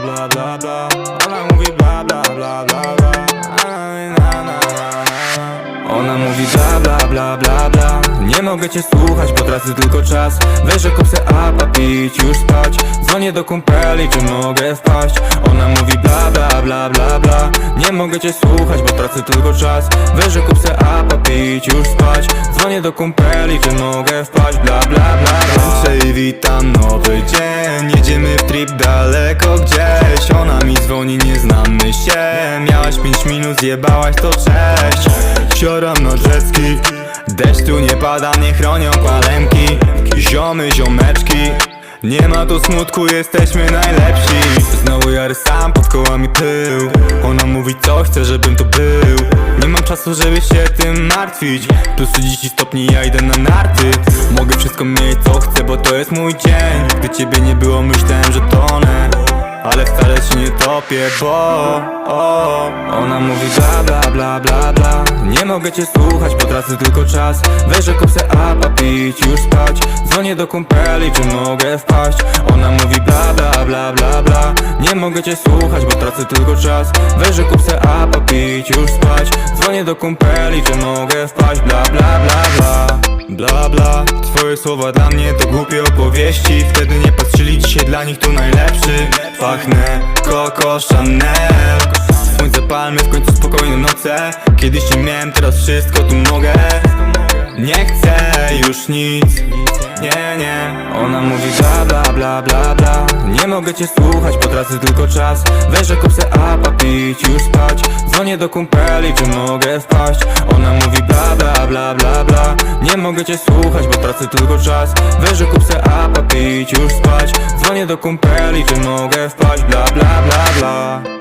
bla bla bla Ona mówi bla bla bla bla bla Na, na, na, na, na. Ona mówi bla bla bla bla bla Nie mogę cię słuchać, bo tracę tylko czas Weź, se apa, pić, już spać Dzwonię do kumpeli, czy mogę wpaść Ona mówi bla bla bla bla bla Nie mogę cię słuchać, bo tracę tylko czas Weź, se apa, pić, już spać Dzwonię do kumpeli, czy mogę wpaść Bla bla bla bla witam, nowy zjebałaś to cześć. Sioram na jetski Deszcz tu nie pada, nie chronią palemki. Ziomy, ziomeczki. Nie ma tu smutku, jesteśmy najlepsi. Znowu jary sam, pod kołami pył. Ona mówi co chce, żebym tu był. Nie mam czasu, żeby się tym martwić. Plus 30 stopni, ja idę na narty. Mogę wszystko mieć co chcę, bo to jest mój dzień. Gdy ciebie nie było, myślałem, że tonę ale wcale się nie topię, bo o, Ona mówi bla bla bla bla bla. Nie mogę cię słuchać, bo tracę tylko czas. Weź, se apa, pić, już spać. Dzwonię do kumpeli, czy mogę wpaść. Ona mówi bla bla bla bla bla. Nie mogę cię słuchać, bo tracę tylko czas. Weź, że kup se apa, pić, już spać. Dzwonię do kumpeli, czy mogę wpaść. Bla bla bla bla. Bla bla, twoje słowa dla mnie to głupie opowieści. Wtedy nie dzisiaj dla nich tu najlepszy Pachnę Coco Chanel. Słońce palmy, w końcu spokojne noce Kiedyś nie miałem, teraz wszystko tu mogę Nie chcę już nic, nie, nie. Ona mówi bla bla bla bla bla. Nie mogę cię słuchać, bo tracę tylko czas. Weź, że kup se apa, pić, już spać. Dzwonię do kumpeli, czy mogę wpaść. Ona mówi bla bla bla bla bla. Nie mogę cię słuchać, bo tracę tylko czas. Weź, że kup se apa, pić, już spać. Dzwonię do kumpeli, czy mogę wpaść. Bla bla bla bla